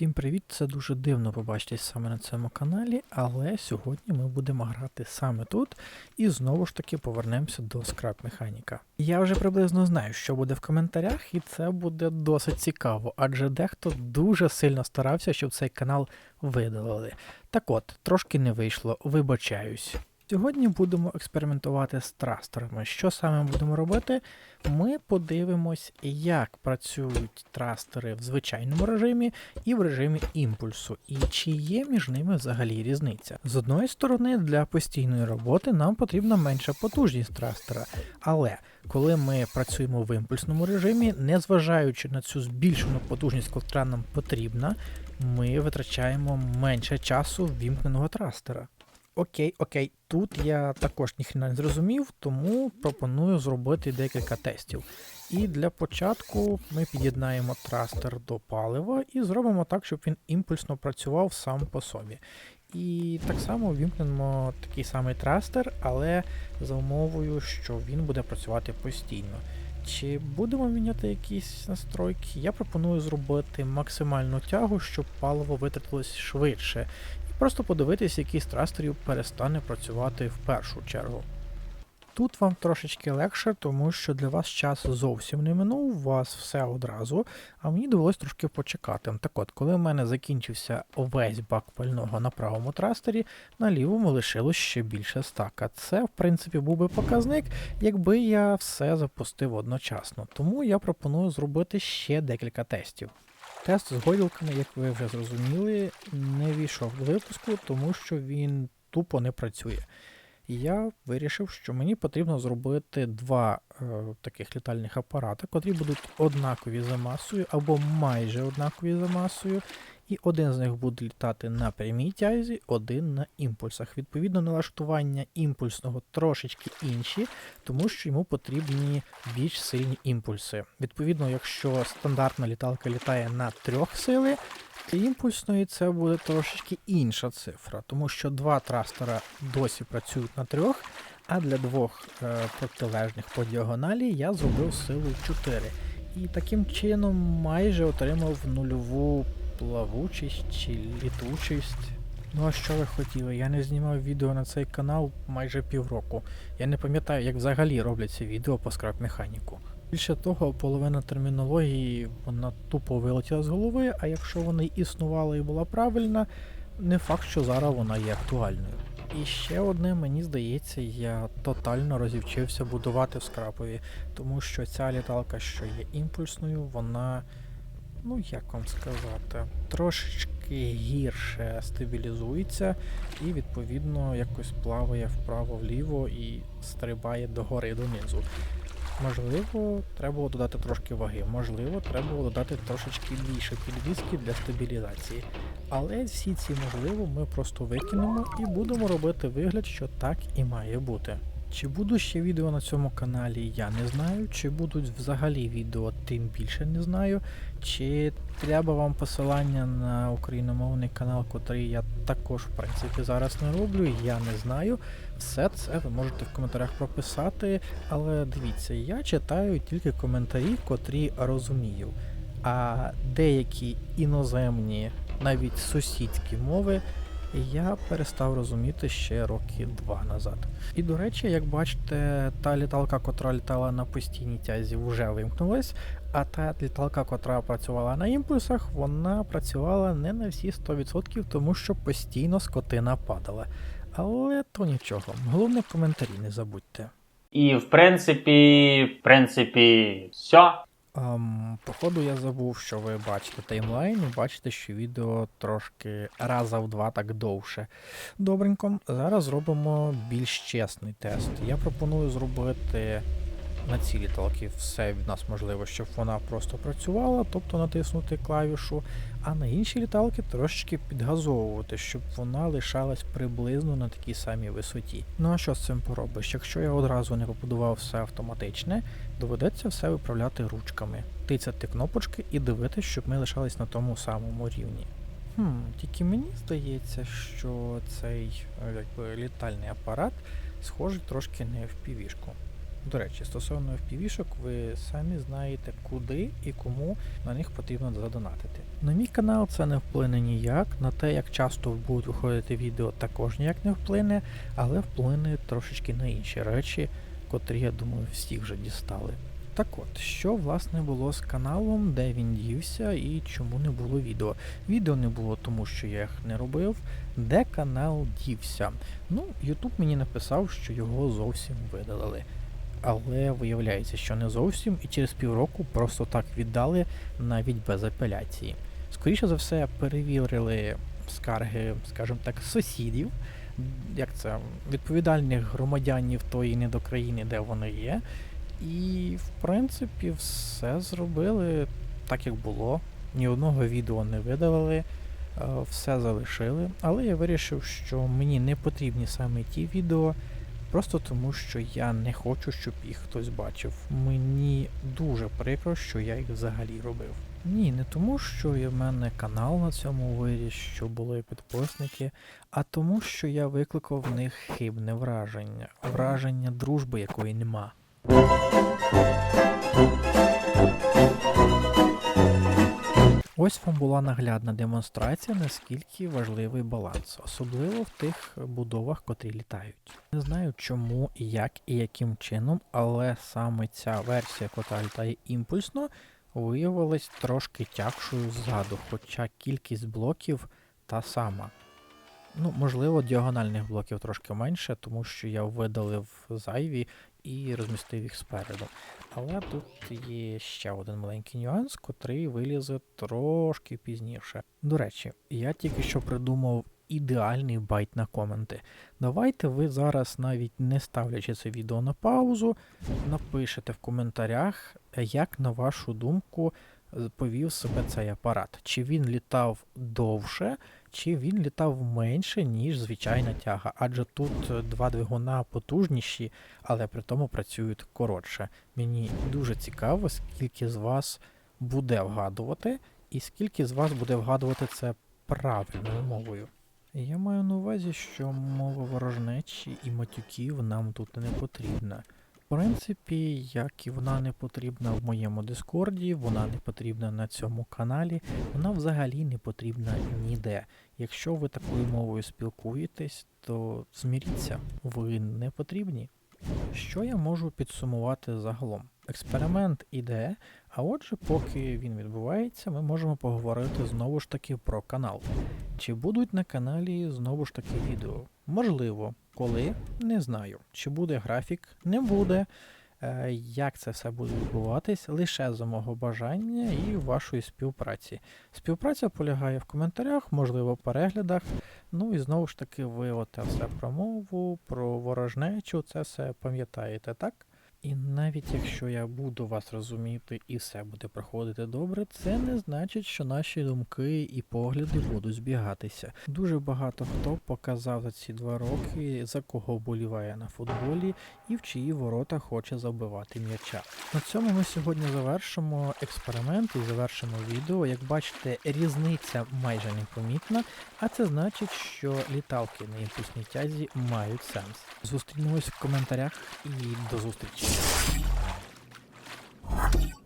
Всім привіт! Це дуже дивно побачитись саме на цьому каналі, але сьогодні ми будемо грати саме тут і знову ж таки повернемося до скраб механіка. Я вже приблизно знаю, що буде в коментарях, і це буде досить цікаво, адже дехто дуже сильно старався, щоб цей канал видалили. Так от, трошки не вийшло, вибачаюсь. Сьогодні будемо експериментувати з трастерами. Що саме будемо робити? Ми подивимось, як працюють трастери в звичайному режимі і в режимі імпульсу, і чи є між ними взагалі різниця. З одної сторони, для постійної роботи нам потрібна менша потужність трастера, але коли ми працюємо в імпульсному режимі, незважаючи на цю збільшену потужність, яка нам потрібна, ми витрачаємо менше часу ввімкненого трастера. Окей, окей, тут я також ніхрена не зрозумів, тому пропоную зробити декілька тестів. І для початку ми під'єднаємо трастер до палива і зробимо так, щоб він імпульсно працював сам по собі. І так само вімкнемо такий самий трастер, але за умовою, що він буде працювати постійно. Чи будемо міняти якісь настройки? Я пропоную зробити максимальну тягу, щоб паливо витратилось швидше, і Просто подивитись, який з трастерів перестане працювати в першу чергу. Тут вам трошечки легше, тому що для вас час зовсім не минув, у вас все одразу, а мені довелось трошки почекати. Так от, коли в мене закінчився увесь бак пального на правому трастері, на лівому лишилось ще більше стака. Це, в принципі, був би показник, якби я все запустив одночасно. Тому я пропоную зробити ще декілька тестів. Тест з горілками, як ви вже зрозуміли, не війшов до випуску, тому що він тупо не працює. Я вирішив, що мені потрібно зробити два е, таких літальних апарати, котрі будуть однакові за масою або майже однакові за масою, і один з них буде літати на прямій тязі, один на імпульсах. Відповідно, налаштування імпульсного трошечки інші, тому що йому потрібні більш сильні імпульси. Відповідно, якщо стандартна літалка літає на трьох сили, то імпульсної це буде трошечки інша цифра, тому що два трастера досі працюють на трьох, а для двох е, протилежних по діагоналі я зробив силу 4. І таким чином майже отримав нульову плавучість чи літучість. Ну а що ви хотіли? Я не знімав відео на цей канал майже півроку. Я не пам'ятаю, як взагалі робляться відео по скраб механіку. Більше того, половина термінології вона тупо вилетіла з голови, а якщо вона існувала і була правильна, не факт, що зараз вона є актуальною. І ще одне, мені здається, я тотально розівчився будувати в скрапові, тому що ця літалка, що є імпульсною, вона ну як вам сказати, трошечки гірше стабілізується і, відповідно, якось плаває вправо-вліво і стрибає догори донизу. Можливо, треба було додати трошки ваги, можливо, треба було додати трошечки більше підвіски для стабілізації. Але всі ці можливо ми просто викинемо і будемо робити вигляд, що так і має бути. Чи будуть ще відео на цьому каналі, я не знаю. Чи будуть взагалі відео, тим більше не знаю. Чи треба вам посилання на україномовний канал, котрий я також, в принципі, зараз не роблю, я не знаю. Все це ви можете в коментарях прописати. Але дивіться, я читаю тільки коментарі, котрі розумію. А деякі іноземні, навіть сусідські мови я перестав розуміти ще роки два назад. І до речі, як бачите, та літалка, котра літала на постійній тязі, вже вимкнулась, а та літалка, котра працювала на імпульсах, вона працювала не на всі 100%, тому що постійно скотина падала. Але то нічого. Головне коментарі не забудьте. І в принципі, в принципі, все. Um, походу я забув, що ви бачите таймлайн і бачите, що відео трошки раза в два так довше. Добренько, зараз зробимо більш чесний тест. Я пропоную зробити на цій літалки все від нас можливо, щоб вона просто працювала, тобто натиснути клавішу, а на інші літалки трошечки підгазовувати, щоб вона лишалась приблизно на такій самій висоті. Ну а що з цим поробиш? Якщо я одразу не побудував все автоматичне, доведеться все виправляти ручками, тицяти кнопочки і дивитися, щоб ми лишались на тому самому рівні. Хм, Тільки мені здається, що цей якби, літальний апарат схожий трошки не в півішку. До речі, стосовно FPV-шок, ви самі знаєте, куди і кому на них потрібно задонатити. На мій канал це не вплине ніяк, на те, як часто будуть виходити відео, також ніяк не вплине, але вплине трошечки на інші речі, котрі, я думаю, всіх вже дістали. Так от, що власне було з каналом, де він дівся і чому не було відео. Відео не було тому, що я їх не робив. Де канал дівся? Ну, Ютуб мені написав, що його зовсім видалили. Але виявляється, що не зовсім, і через півроку просто так віддали навіть без апеляції. Скоріше за все, перевірили скарги, скажімо так, сусідів, як це відповідальних громадянів тої недокраїни, де вони є. І, в принципі, все зробили так, як було. Ні одного відео не видалили, е, все залишили. Але я вирішив, що мені не потрібні саме ті відео, просто тому, що я не хочу, щоб їх хтось бачив. Мені дуже прикро, що я їх взагалі робив. Ні, не тому, що в мене канал на цьому виріс, що були підписники, а тому, що я викликав в них хибне враження, враження дружби, якої нема. Ось вам була наглядна демонстрація, наскільки важливий баланс, особливо в тих будовах, котрі літають. Не знаю чому, як і яким чином, але саме ця версія, котра літає імпульсно, виявилась трошки тягшою ззаду, хоча кількість блоків та сама. Ну, можливо, діагональних блоків трошки менше, тому що я видалив зайві і розмістив їх спереду. Але тут є ще один маленький нюанс, котрий вилізе трошки пізніше. До речі, я тільки що придумав ідеальний байт на коменти. Давайте ви зараз, навіть не ставлячи це відео на паузу, напишете в коментарях, як на вашу думку повів себе цей апарат. Чи він літав довше, чи він літав менше, ніж звичайна тяга. Адже тут е, два двигуна потужніші, але при тому працюють коротше. Мені дуже цікаво, скільки з вас буде вгадувати, і скільки з вас буде вгадувати це правильною мовою. Я маю на увазі, що мова ворожнечі і матюків нам тут не потрібна. Принципі, як і вона не потрібна в моєму дискорді, вона не потрібна на цьому каналі, вона взагалі не потрібна ніде. Якщо ви такою мовою спілкуєтесь, то зміріться, ви не потрібні. Що я можу підсумувати загалом? Експеримент іде, а отже, поки він відбувається, ми можемо поговорити знову ж таки про канал. Чи будуть на каналі знову ж таки відео? Можливо, коли не знаю. Чи буде графік? Не буде. Е, Як це все буде відбуватись? Лише за мого бажання і вашої співпраці. Співпраця полягає в коментарях, можливо, переглядах. Ну і знову ж таки, ви оте все про мову, про ворожнечу, це все пам'ятаєте, так? І навіть якщо я буду вас розуміти і все буде проходити добре, це не значить, що наші думки і погляди будуть збігатися. Дуже багато хто показав за ці два роки, за кого боліває на футболі і в чиї ворота хоче забивати м'яча. На цьому ми сьогодні завершимо експеримент і завершимо відео. Як бачите, різниця майже непомітна, а це значить, що літалки на імпульсній тязі мають сенс. Зустрінемось в коментарях і до зустрічі. you